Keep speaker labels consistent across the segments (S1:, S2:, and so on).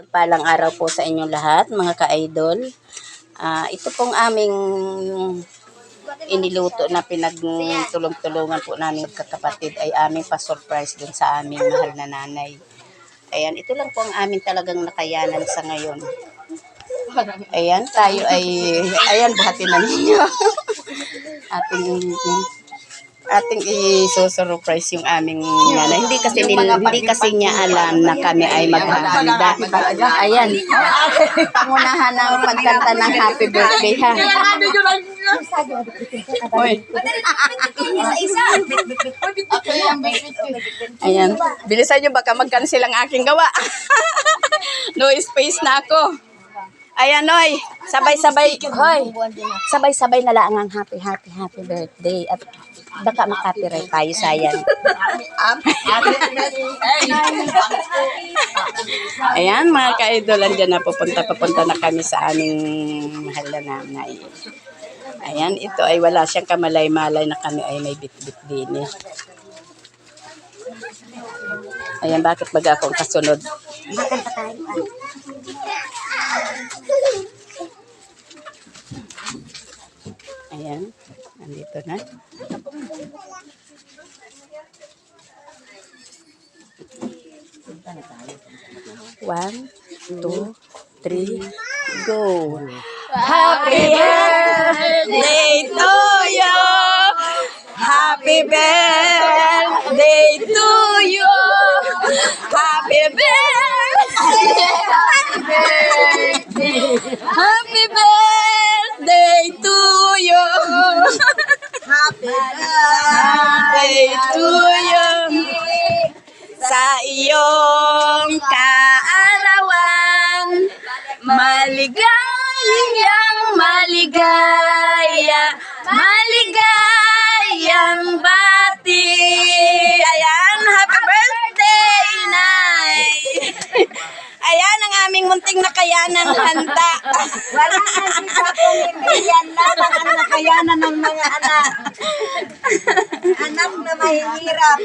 S1: Pagpalang araw po sa inyong lahat, mga ka-idol. Ah, ito pong aming iniluto na pinagtulong-tulungan po namin kakapatid ay aming pa-surprise dun sa aming mahal na nanay. Ayan, ito lang po ang aming talagang nakayanan sa ngayon. Ayan, tayo ay, ayan, buhatin na ninyo. ating, ating i-surprise yung aming nanay. Hindi kasi, nil, hindi kasi niya alam na kami ay maghahanda. Ayan, pangunahan ng pagkanta ng happy birthday ha. Ayan. Bilisan nyo baka mag-cancel ang aking gawa. no space na ako. Ayan, Noy. Sabay-sabay. Hoy. Sabay-sabay na lang ang happy, happy, happy birthday. At baka makapiright tayo sa yan. Ayan, mga ka-idol, andyan na pupunta-pupunta na kami sa aming mahal na nanay. Ayan, ito ay wala siyang kamalay-malay na kami ay may bit-bit din eh. Ayan, bakit baga akong kasunod? Ayan, nandito na. One, two, three, go. Happy birthday to you. Happy birthday to you. Happy birthday. Happy birthday to you. Happy birthday to you. Sa iyong kaarawan, maligayang
S2: mga anak. Anak na mahihirap.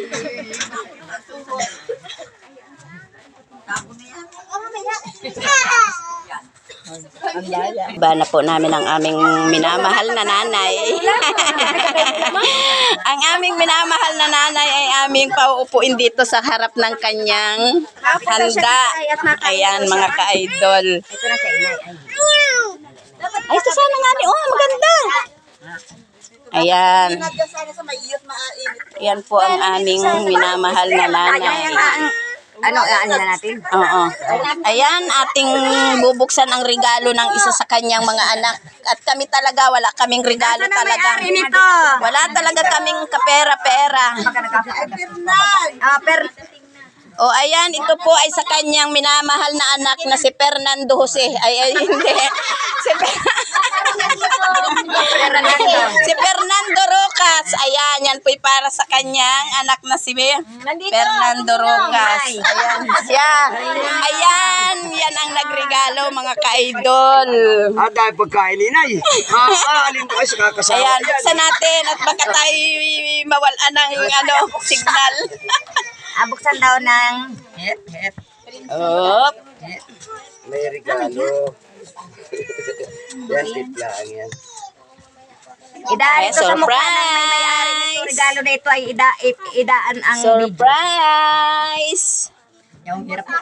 S1: Iba na po namin ang aming minamahal na nanay. ang aming minamahal na nanay ay aming pauupuin dito sa harap ng kanyang handa. Ayan mga ka-idol.
S2: Ito na sa inay.
S1: Ay, ito sana nga ni. Oh, maganda. Ayan.
S2: Sana sa may youth maainit.
S1: Yan po ang aming minamahal na nanay.
S2: Ano, ano na natin?
S1: Oo. Ayan, ating bubuksan ang regalo ng isa sa kanyang mga anak. At kami talaga, wala kaming regalo talaga. Wala talaga kaming kapera-pera.
S2: Ah, per...
S1: O ayan, ito po ay sa kanyang minamahal na anak na si Fernando Jose. Ay, ay hindi. Si, Fer- si Fernando Rocas. Ayan, yan po ay para sa kanyang anak na si Fernando Rocas. Ayan siya. Ayan, yan ang nagregalo mga ka-idol.
S3: Ah, dahil pagkain inay. Ah, ah, alin tayo sa kakasama.
S1: Ayan, buksan natin at baka tayo mawala ng ano, signal.
S2: Ah, buksan daw ng...
S1: Op.
S3: May regalo. Yan, tip lang yan.
S2: Idaan ito sa mukha ng may may-ari nito. Regalo na ito ay ida, idaan ang video.
S1: Surprise!
S2: Yung hirap po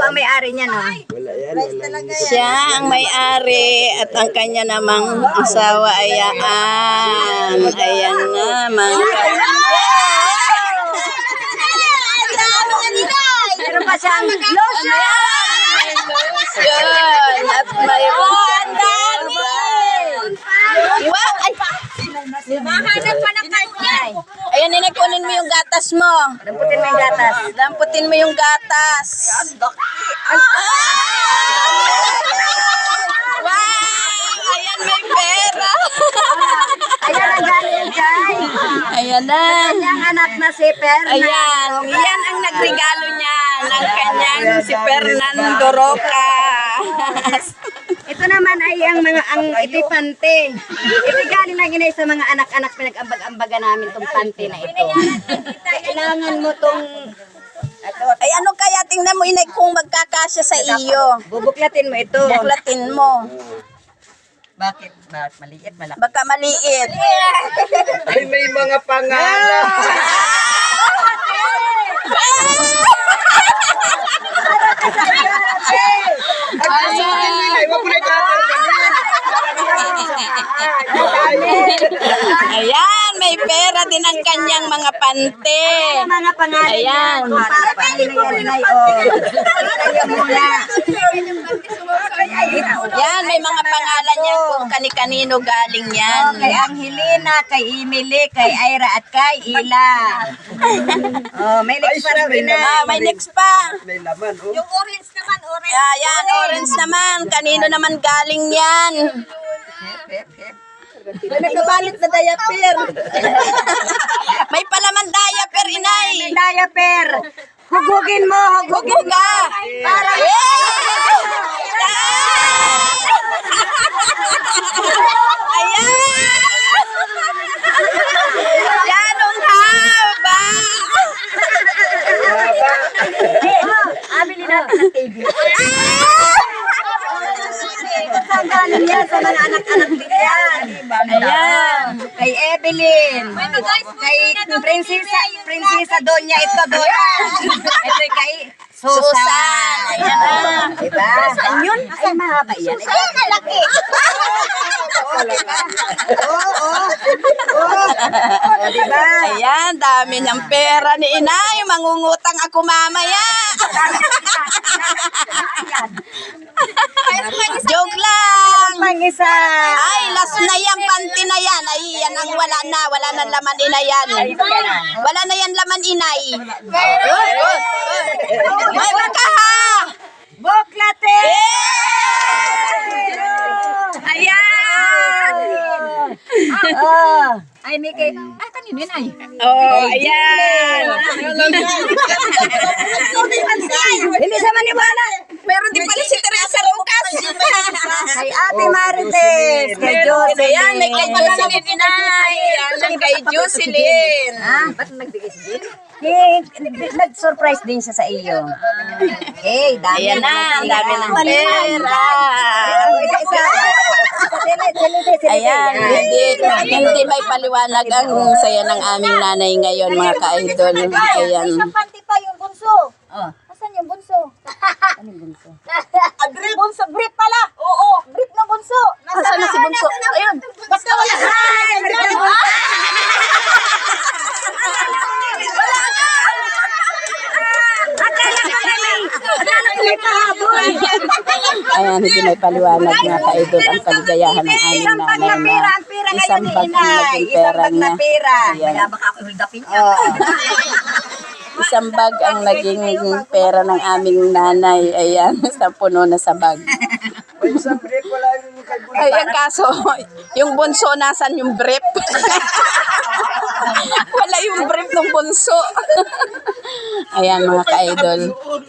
S2: ang may-ari niya, no?
S3: Wala yan, wala.
S1: Siya ang may-ari at ang kanya namang asawa ay aan. Ayan na, mga
S2: Meron pa siyang lotion!
S1: Yun, at mayroon siyang surprise. Wow! Ay!
S2: Mahanap pa ng kanya.
S1: Ayan, ninay, kunin mo yung gatas mo.
S2: Lamputin mo yung gatas.
S1: Lamputin mo yung gatas. Wow! Ayan, may pera.
S2: Ayan ang galing dyan.
S1: Ayan na.
S2: Kanyang anak na si Perna.
S1: Ayan, yan ang nagregalo niya ng kanyang si Fernando Roca.
S2: Ito naman ay ang mga ang ito'y pante. Ito galing lang inay sa mga anak-anak pinag-ambag-ambaga namin tong pante na ito. Kailangan mo tong
S1: Ay ano kaya tingnan mo inay kung magkakasya iyo.
S2: Bubuklatin mo ito.
S1: Buklatin mo.
S2: Bakit? Bakit maliit? Malaki.
S1: Baka maliit.
S3: Ay, may mga pangalan. Ay, sukin mo inay. Huwag mo na ikatatanggalin.
S1: Ayan, may din ang kanyang mga pante.
S2: Ang mga pangalan
S1: Ayan.
S2: niya. Para. Oh.
S1: Yan, may mga pangalan yan kung kani-kanino galing yan.
S2: Oh, kay Angelina, kay Emily, kay Ira at kay Ila. Oh, may next pa raw ina.
S1: Ah, may next pa.
S3: May laman, oh.
S2: orange naman, orange.
S1: Yeah, yan, orange naman. Kanino naman galing yan?
S2: May nagkabalit na diaper.
S1: May palaman diaper, inay.
S2: May diaper. Hugugin mo, hugugin
S1: ka.
S2: Para
S1: Ayan! Yan ang haba!
S2: Abili natin ng TV. Saan yan? Sa mga anak-anak din yan.
S1: Ayan!
S2: Kay Evelyn. Kay Prinsesa, Prinsesa Donya ito, Donya. Ito kay Susan.
S1: Susan. Ayan na.
S2: Diba? Ayun. Ay, mahaba yan. Ay, malaki. Oo, diba? Oo, oo. Oo. Oo, diba?
S1: Ayan, dami niyang pera ni inay. Mangungutang ako mamaya. Joke lang.
S2: Pang isa.
S1: Ay, last na yan, panty na yan. Ay, yan ang wala na. Wala na laman ina yan. Wala na yan laman inay. Ay, ay, ay. Ay, wag ka ha!
S2: Buklate!
S1: Ayan!
S2: Ay, Miki. Ay, kanino yun ay?
S1: Oh, ayan!
S2: Hindi sa maniwala.
S1: Meron din pala si Teresa Lucas.
S2: Kay Ate Marites. Kay Jocelyn.
S1: Ayan, may kay Jocelyn inay. Ayan, kay Jocelyn.
S2: Ah, ba't nagbigay si Jill? Eh, nag-surprise din siya sa iyo. Eh, dami.
S1: Ayan na, ang dami ng
S2: Pera. Isa-isa.
S1: Ayan, hindi, hindi may paliwanag ang saya ng aming nanay ngayon, mga ka-idol. Ayan.
S4: panty pa yung bunso.
S2: Oh.
S4: Asan yung bunso?
S2: Ano yung bunso?
S4: Brief. Bunso, brief pala. Oo. Brief na bunso.
S1: Asan na si Bunso? Ayun.
S4: Basta wala. Ay,
S1: Ayan, hindi may paliwanag mga ka-idol ang kaligayahan ng aming
S2: Isang bag
S1: nanay
S2: na pera,
S1: na
S2: ang pera
S1: isang bag ang naging
S2: Isang
S1: pera
S2: bag na
S1: niya.
S2: pera.
S1: Ayan.
S2: Kaya baka ako huldapin niya.
S1: Isang bag ang naging pera ng aming nanay. Ayan, sa puno na sa bag.
S3: May isang brief, wala yung kay Bunso.
S1: Ay, ang kaso, yung bunso, nasan yung brief? Wala yung brief ng bunso. Ayan mga ka-idol,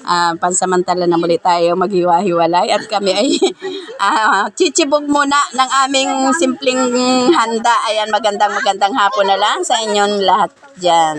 S1: ah, pansamantala na muli tayo maghiwa-hiwalay at kami ay ah, chichibog muna ng aming simpleng handa. Ayan, magandang magandang hapon na lang sa inyong lahat dyan.